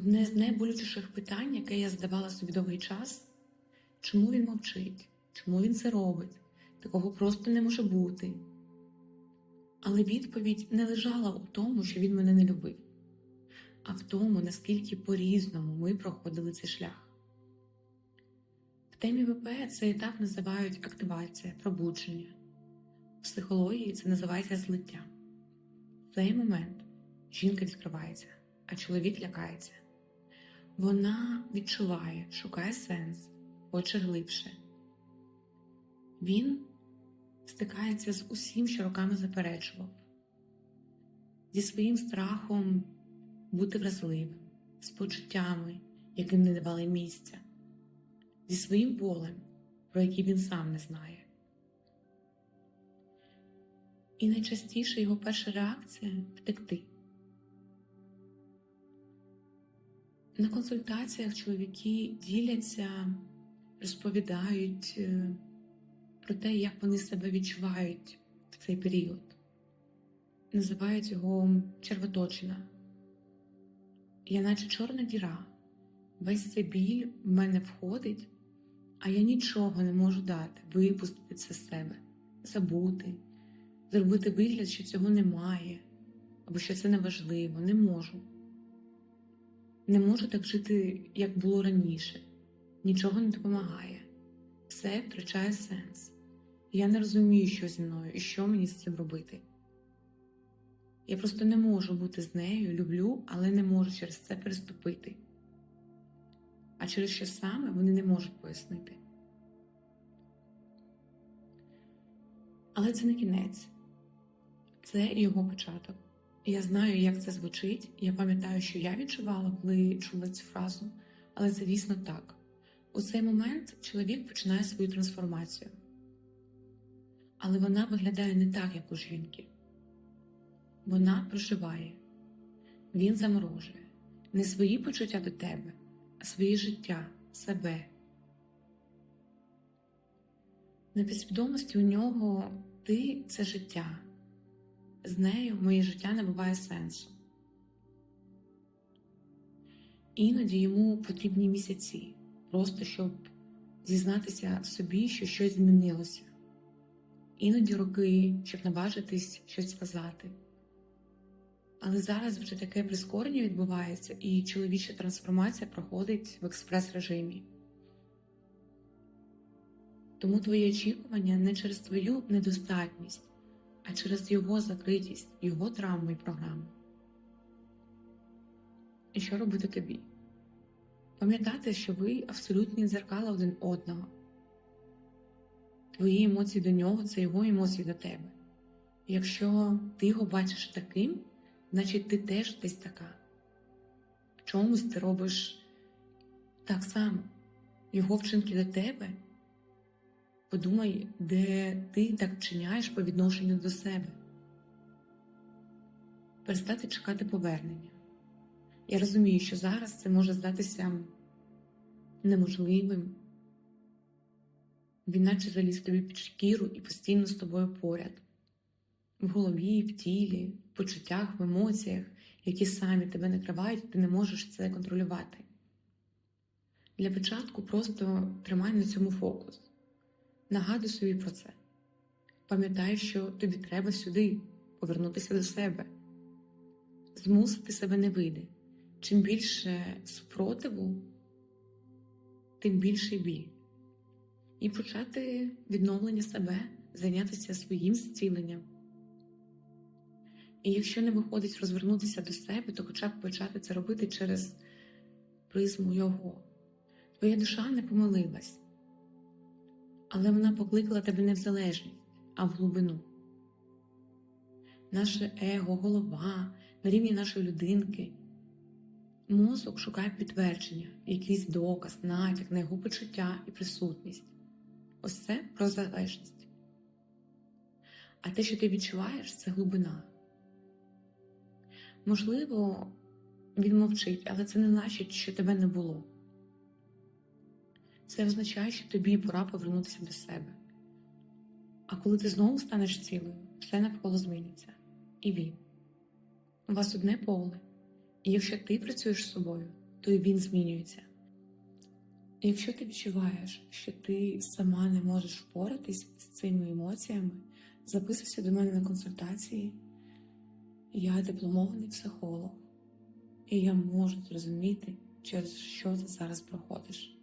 Одне з найболючіших питань, яке я задавала собі довгий час, чому він мовчить, чому він це робить, такого просто не може бути. Але відповідь не лежала у тому, що він мене не любив, а в тому, наскільки по-різному ми проходили цей шлях. В темі ВП цей етап називають активація, пробудження. В психології це називається злиття. В цей момент жінка відкривається, а чоловік лякається. Вона відчуває, шукає сенс, хоче глибше. Він стикається з усім, що роками заперечував, зі своїм страхом бути вразливим, з почуттями, яким не давали місця, зі своїм болем, про який він сам не знає. І найчастіше його перша реакція втекти. На консультаціях чоловіки діляться, розповідають е, про те, як вони себе відчувають в цей період. Називають його червоточина. Я наче чорна діра. Весь цей біль в мене входить, а я нічого не можу дати, випустити це з себе, забути, зробити вигляд, що цього немає, або що це неважливо, не можу. Не можу так жити, як було раніше, нічого не допомагає, все втрачає сенс. Я не розумію, що зі мною і що мені з цим робити. Я просто не можу бути з нею, люблю, але не можу через це переступити. А через що саме вони не можуть пояснити. Але це не кінець, це його початок. Я знаю, як це звучить, я пам'ятаю, що я відчувала, коли чула цю фразу, але це дійсно так. У цей момент чоловік починає свою трансформацію. Але вона виглядає не так, як у жінки. Вона проживає, він заморожує не свої почуття до тебе, а своє життя, себе. На підсвідомості у нього ти це життя. З нею моє життя не буває сенсу. Іноді йому потрібні місяці, просто щоб зізнатися собі, що щось змінилося. Іноді роки, щоб наважитись щось сказати. Але зараз вже таке прискорення відбувається, і чоловіча трансформація проходить в експрес-режимі. Тому твої очікування не через твою недостатність, а через його закритість, його травму і програму. І що робити тобі? Пам'ятати, що ви абсолютні дзеркала один одного. Твої емоції до нього це його емоції до тебе. Якщо ти його бачиш таким, значить ти теж десь така. В чомусь ти робиш так само. Його вчинки до тебе. Подумай, де ти так вчиняєш по відношенню до себе. Перестати чекати повернення. Я розумію, що зараз це може здатися неможливим. Він наче заліз тобі під шкіру і постійно з тобою поряд, в голові, в тілі, в почуттях, в емоціях, які самі тебе накривають, ти не можеш це контролювати. Для початку просто тримай на цьому фокус. Нагадуй собі про це. Пам'ятай, що тобі треба сюди повернутися до себе, змусити себе не вийде. Чим більше супротиву, тим більший біль. І почати відновлення себе, зайнятися своїм зціленням. І якщо не виходить розвернутися до себе, то хоча б почати це робити через призму його. Твоя душа не помилилась але вона покликала тебе не в залежність, а в глибину. Наше его, голова, на рівні нашої людинки. Мозок шукає підтвердження, якийсь доказ, натяк на його почуття і присутність. Ось це про залежність. А те, що ти відчуваєш, це глибина. Можливо, він мовчить, але це не значить, що тебе не було. Це означає, що тобі пора повернутися до себе. А коли ти знову станеш цілою, все навколо зміниться. І він. У вас одне поле. І якщо ти працюєш з собою, то і він змінюється. Якщо ти відчуваєш, що ти сама не можеш впоратись з цими емоціями, записуйся до мене на консультації. Я дипломований психолог, і я можу зрозуміти, через що ти зараз проходиш.